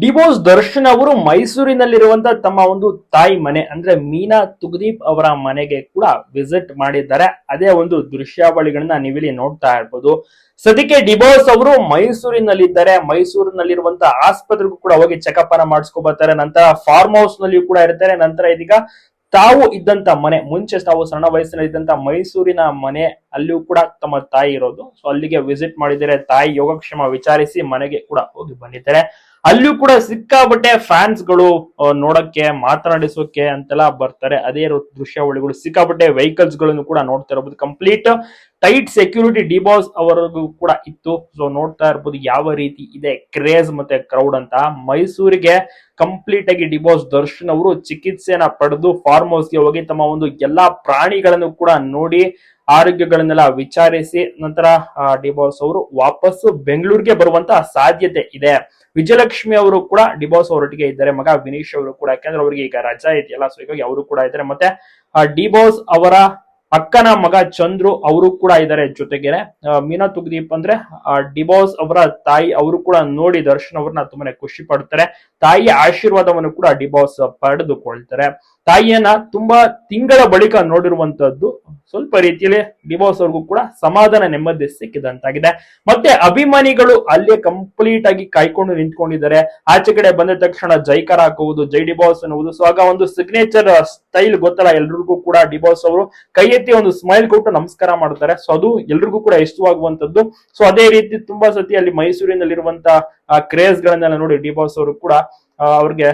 Divorce Darshan ಅವರು ಮೈಸೂರಿನಲ್ಲಿರುವಂತ ತಮ್ಮ ಒಂದು ತಾಯಿ ಮನೆ, ಅಂದ್ರೆ ಮೀನಾ ತುಗದೀಪ್ ಅವರ ಮನೆಗೆ ಕೂಡ ವಿಸಿಟ್ ಮಾಡಿದ್ದಾರೆ. ಅದೇ ಒಂದು ದೃಶ್ಯಾವಳಿಗಳನ್ನ ನೀವಿಲ್ಲಿ ನೋಡ್ತಾ ಇರ್ಬೋದು. ಸದ್ಯಕ್ಕೆ ಡಿಬೋಸ್ ಅವರು ಮೈಸೂರಿನಲ್ಲಿದ್ದಾರೆ. ಮೈಸೂರಿನಲ್ಲಿರುವಂತ ಆಸ್ಪತ್ರೆಗೂ ಕೂಡ ಹೋಗಿ ಚೆಕಪ್ ಅನ್ನ ಮಾಡಿಸ್ಕೊ ಬರ್ತಾರೆ. ನಂತರ ಫಾರ್ಮ್ ಹೌಸ್ ನಲ್ಲಿಯೂ ಕೂಡ ಇರ್ತಾರೆ. ನಂತರ ಇದೀಗ ತಾವು ಇದ್ದಂತ ಮನೆ, ಮುಂಚೆ ತಾವು ಸಣ್ಣ ವಯಸ್ಸಿನಲ್ಲಿ ಇದ್ದಂತ ಮೈಸೂರಿನ ಮನೆ, ಅಲ್ಲಿಯೂ ಕೂಡ ತಮ್ಮ ತಾಯಿ ಇರೋದು. ಸೊ ಅಲ್ಲಿಗೆ ವಿಸಿಟ್ ಮಾಡಿದರೆ ತಾಯಿ ಯೋಗಕ್ಷೇಮ ವಿಚಾರಿಸಿ ಮನೆಗೆ ಕೂಡ ಹೋಗಿ ಬಂದಿದ್ದಾರೆ. ಅಲ್ಲಿಯೂ ಕೂಡ ಸಿಕ್ಕಾಬಟ್ಟೆ ಫ್ಯಾನ್ಸ್ಗಳು ನೋಡಕ್ಕೆ ಮಾತನಾಡಿಸೋಕೆ ಅಂತೆಲ್ಲ ಬರ್ತಾರೆ. ಅದೇ ದೃಶ್ಯಾವಳಿಗಳು ಸಿಕ್ಕಾಬಟ್ಟೆ ವೆಹಿಕಲ್ಸ್ಗಳನ್ನು ಕೂಡ ನೋಡ್ತಾ ಇರಬಹುದು ಕಂಪ್ಲೀಟ್ ಟೈಟ್ ಸೆಕ್ಯೂರಿಟಿ ಡಿಬಾಸ್ ಅವರಿಗೂ ಕೂಡ ಇತ್ತು. ಸೊ ನೋಡ್ತಾ ಇರ್ಬೋದು ಯಾವ ರೀತಿ ಇದೆ ಕ್ರೇಜ್ ಮತ್ತೆ ಕ್ರೌಡ್ ಅಂತ. ಮೈಸೂರಿಗೆ ಕಂಪ್ಲೀಟ್ ಆಗಿ ಡಿಬಾಸ್ ದರ್ಶನ್ ಅವರು ಚಿಕಿತ್ಸೆನ ಪಡೆದು ಫಾರ್ಮ್ ಹೌಸ್ಗೆ ಹೋಗಿ ತಮ್ಮ ಒಂದು ಎಲ್ಲಾ ಪ್ರಾಣಿಗಳನ್ನು ಕೂಡ ನೋಡಿ ಆರೋಗ್ಯಗಳನ್ನೆಲ್ಲ ವಿಚಾರಿಸಿ ನಂತರ ಡಿಬಾಸ್ ಅವರು ವಾಪಸ್ಸು ಬೆಂಗಳೂರಿಗೆ ಬರುವಂತ ಸಾಧ್ಯತೆ ಇದೆ. ವಿಜಯಲಕ್ಷ್ಮಿ ಅವರು ಕೂಡ ಡಿಬಾಸ್ ಅವರೊಟ್ಟಿಗೆ ಇದ್ದಾರೆ. ಮಗ ವಿನೀಶ್ ಅವರು ಕೂಡ, ಯಾಕಂದ್ರೆ ಅವರಿಗೆ ಈಗ ರಜಾ ಇದೆಯಲ್ಲ ಸೊ ಹೀಗಾಗಿ ಅವರು ಕೂಡ ಇದ್ದಾರೆ. ಮತ್ತೆ ಡಿಬಾಸ್ ಅವರ ಅಕ್ಕನ ಮಗ ಚಂದ್ರು ಅವರು ಕೂಡ ಇದ್ದಾರೆ ಜೊತೆಗೆ ಮೀನಾ ತುಗದೀಪ್ ಅಂದ್ರೆ ಡಿಬೋಸ್ ಅವರ ತಾಯಿ ಅವರು ಕೂಡ ನೋಡಿ ದರ್ಶನ್ ಅವ್ರನ್ನ ತುಂಬಾನೇ ಖುಷಿ ಪಡ್ತಾರೆ. ತಾಯಿಯ ಆಶೀರ್ವಾದವನ್ನು ಕೂಡ ಡಿಬೋಸ್ ಪಡೆದುಕೊಳ್ತಾರೆ. ತಾಯಿಯನ್ನ ತುಂಬಾ ತಿಂಗಳ ಬಳಿಕ ನೋಡಿರುವಂತದ್ದು ಸ್ವಲ್ಪ ರೀತಿಯಲ್ಲಿ ಡಿವೋರ್ಸ್ ಅವ್ರಿಗೂ ಕೂಡ ಸಮಾಧಾನ ನೆಮ್ಮದಿ ಸಿಕ್ಕಿದಂತಾಗಿದೆ. ಮತ್ತೆ ಅಭಿಮಾನಿಗಳು ಅಲ್ಲೇ ಕಂಪ್ಲೀಟ್ ಆಗಿ ಕಾಯ್ಕೊಂಡು ನಿಂತ್ಕೊಂಡಿದ್ದಾರೆ. ಆಚೆ ಕಡೆ ಬಂದ ತಕ್ಷಣ ಜೈಕಾರ ಹಾಕುವುದು, ಜೈ ಡಿಬಾಸ್ ಅನ್ನುವುದು ಸೊ ಆಗ ಒಂದು ಸಿಗ್ನೇಚರ್ ಸ್ಟೈಲ್ ಗೊತ್ತಲ್ಲ, ಎಲ್ರಿಗೂ ಕೂಡ ಡಿಬಾಸ್ ಅವರು ಕೈ ಎತ್ತಿ ಒಂದು ಸ್ಮೈಲ್ ಕೊಟ್ಟು ನಮಸ್ಕಾರ ಮಾಡ್ತಾರೆ. ಸೊ ಅದು ಎಲ್ರಿಗೂ ಕೂಡ ಇಷ್ಟವಾಗುವಂತದ್ದು. ಸೊ ಅದೇ ರೀತಿ ತುಂಬಾ ಸತಿ ಅಲ್ಲಿ ಮೈಸೂರಿನಲ್ಲಿರುವಂತ ಕ್ರೇಜ್ ಗಳನ್ನೆಲ್ಲ ನೋಡಿ ಡಿಬಾಸ್ ಅವರು ಕೂಡ ಅವ್ರಿಗೆ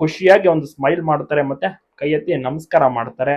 ಖುಷಿಯಾಗಿ ಒಂದು ಸ್ಮೈಲ್ ಮಾಡ್ತಾರೆ. ಮತ್ತೆ ಕೈ ಎತ್ತಿ ನಮಸ್ಕಾರ ಮಾಡ್ತಾರೆ.